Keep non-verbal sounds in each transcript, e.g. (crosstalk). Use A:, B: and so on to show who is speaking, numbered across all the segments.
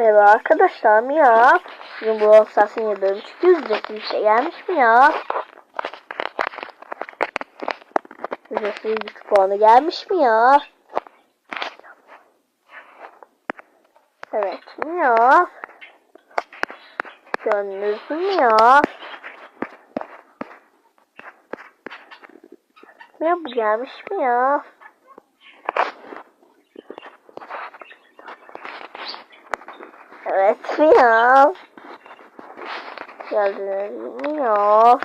A: Merhaba arkadaşlar mi ya? Bugün bu Assassin yıldırım çünkü ücretsiz bir şey gelmiş mi ya? Ücretsiz bir puanı gelmiş mi ya? Evet mi ya? Gördünüz mü ya? Ya bu gelmiş mi ya? Evet ya. Geldiniz mi ya?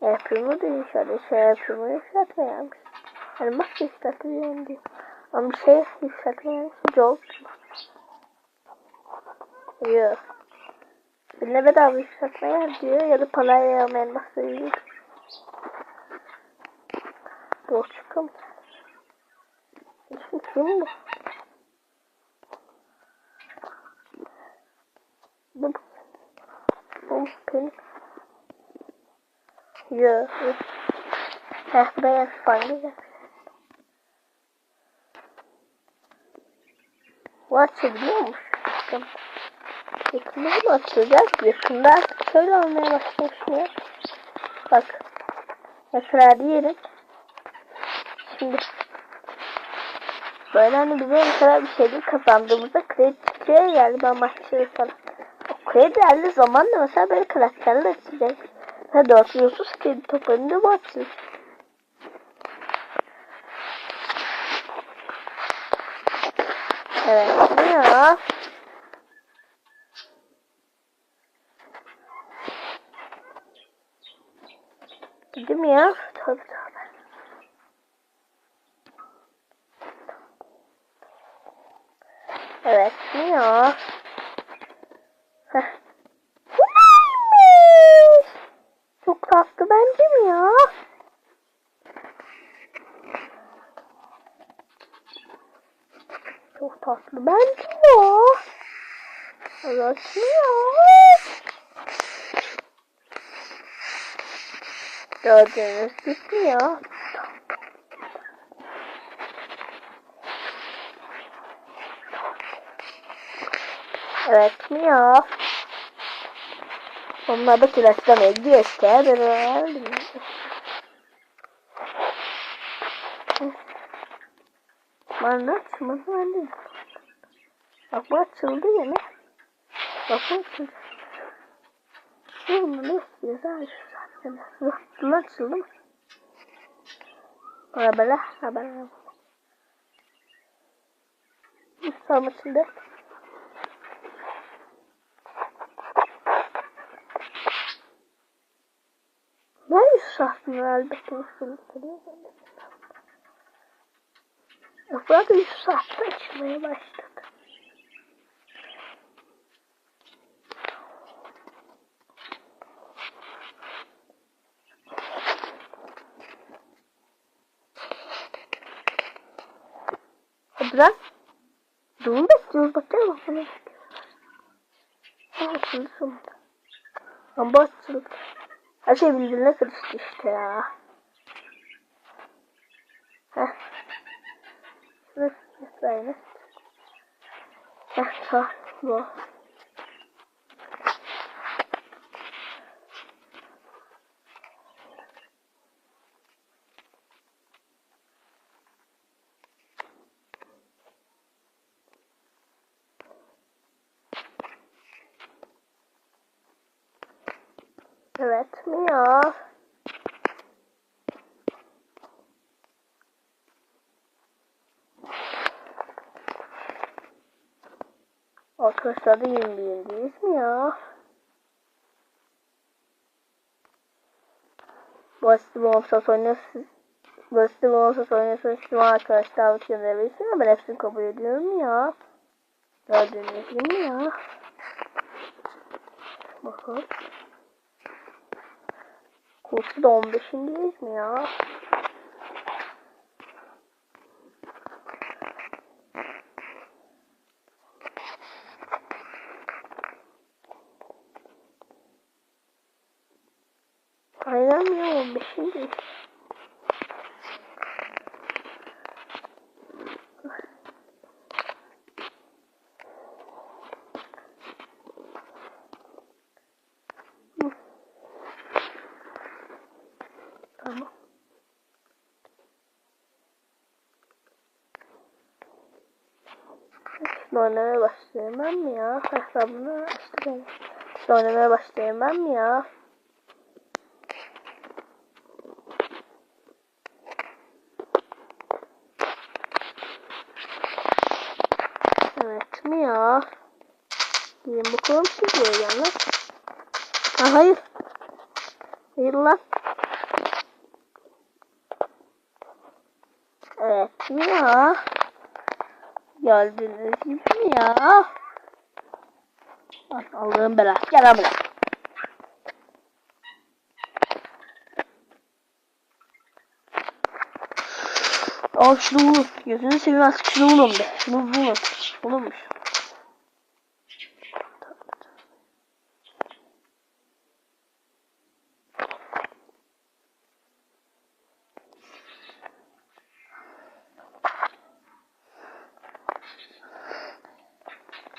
A: Yapımı da şöyle şey yapımı yükseltmeyen. Yani bak yükseltmeyen diyor. Ama bir şey yükseltmeyen çok. Yok. Birine bedava yükseltmeyen diyor ya da parayla yağmayan bahsediyor. Dur çıkalım. Şimdi kim bu? Bu benim. Yok. Heh buraya fanlı Bu açılıyormuş. Bakın. Yakında mı açılacak? Yakında artık şöyle olmaya başlamış ya. Bak. Mesela diyelim. Şimdi böyle hani bize mesela bir şeyler kazandığımızda kredi çıkıyor yani ben başlıyor falan. O kredilerle zamanla mesela böyle karakterler açacak. Ha 430 kredi toplarında bu açılır. Evet ne ya? Dedim ya. Tabii tabii. Evet ne ya? Heh. Neymiş? Çok tatlı bence mi ya? Çok tatlı bence ya. Evet mi ya? Gördüğünüz gibi ya. Evet mi ya? Onlar da gidiyor işte. Bana açmadı ben de. Bak bu açıldı yine. Bak bu açıldı. Bunu ne istiyoruz abi. Bunu açıldı mı? Bana böyle. Ha böyle. Tam açıldı. шахтный Альберт Руссун. Аккуратно из шахты начинаю мастер. Обзор. Думаю, что он поставил в А, сумка. А, босс сумка. Her şey birbirine karıştı işte ya. Heh. Şurası böyle. Heh sağ bu. Evet mi ya? Arkadaşlar da 21'deyiz mi ya? Basit bir olsa oynuyorsunuz. Basit bir olsa oynuyorsunuz. Şu arkadaşlar davet gönderebilirsin ama ben hepsini kabul ediyorum ya. Gördüğünüz gibi ya. Bakalım. Kursu da 15'indeyiz mi ya? Aynen ya 15'indeyiz. Şimdi oynamaya başlayayım ben mi ya? Hesabını açtım. Şimdi oynamaya başlayayım ben mi ya? Evet mi ya? Gidin bakalım gel lan. Ha, hayır. Hayır lan. Evet mi ya? Geldiniz mi ya? Ay, Allah'ın. Gel buraya. Al şunu vurun. Gözünü seveyim artık şunu vurun be. Şunu vurun. Vurulmuş.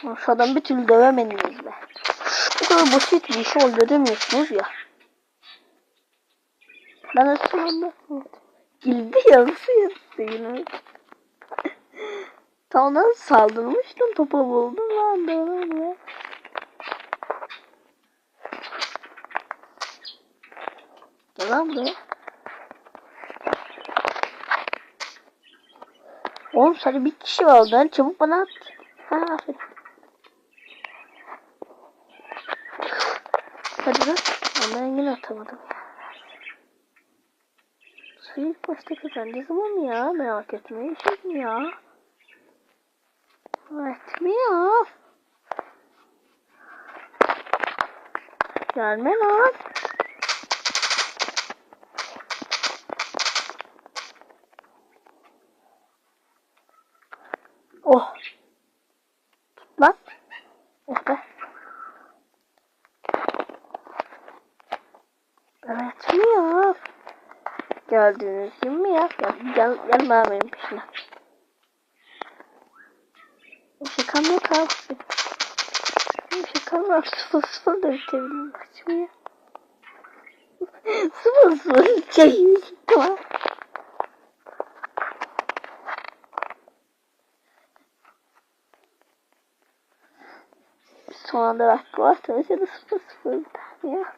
A: Şu adam bir türlü dövemediniz be. Bu kadar basit bir şey oluyor demiyorsunuz ya. Ben aslında Girdi yarısı yarısı yine. Tam nasıl saldırmıştım topa buldum lan Gel lan buraya. Oğlum sadece bir kişi var orada. Çabuk bana at. Ha aferin. Hadi lan. Ama yine atamadım. Suyu ilk başta kazanacağız ama mı ya? Merak etmeyin şimdi ya. Evet mi ya? Gelme lan. Oh. Tut lan. Oh be. Evet mi ya? Gördüğünüz gibi mi ya? Gel, gel, gelme benim peşine. Şakam yok abi. Benim şakam var. Sıfır sıfır da bitebilir. Kaçım ya. (laughs) sıfır sıfır şey tamam. Son anda vakti varsanız ya da sıfır sıfır biter ya.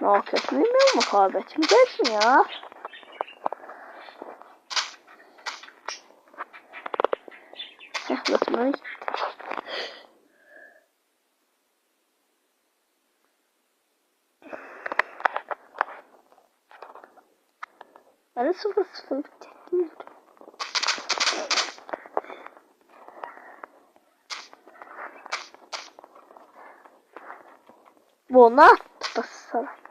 A: Ne yapacağız bilmiyorum mu kaybetmeyeceğiz mi ya? Heh batmaya gitti. Ben de sıfır sıfır bitecektim. Buna basalım. Hadi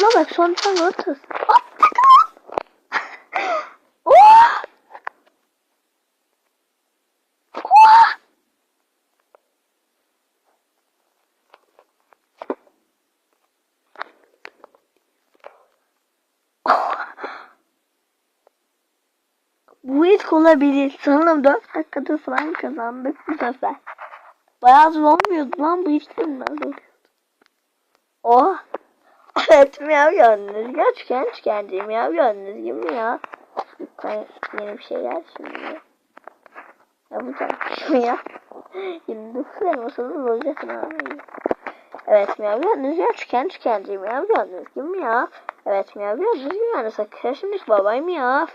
A: lan bak son tane atırsın. Attık lan. Bu ilk olabilir. Sanırım 4 dakikada falan kazandık bu sefer. Bayağı zor olmuyordu lan bu ilk bilmez Oh. Evet miyav gördünüz. Gerçekten çıkardı miyav gördünüz gibi mi ya? Lütfen yeni bir şey gel şimdi. Yapacağım şimdi ya. 29 elmasını bulacaksın abi. Evet miyav gördünüz. Gerçekten çıkardı miyav gördünüz gibi mi ya? Evet miyav gördünüz gibi yani sakın şimdi babay miyav.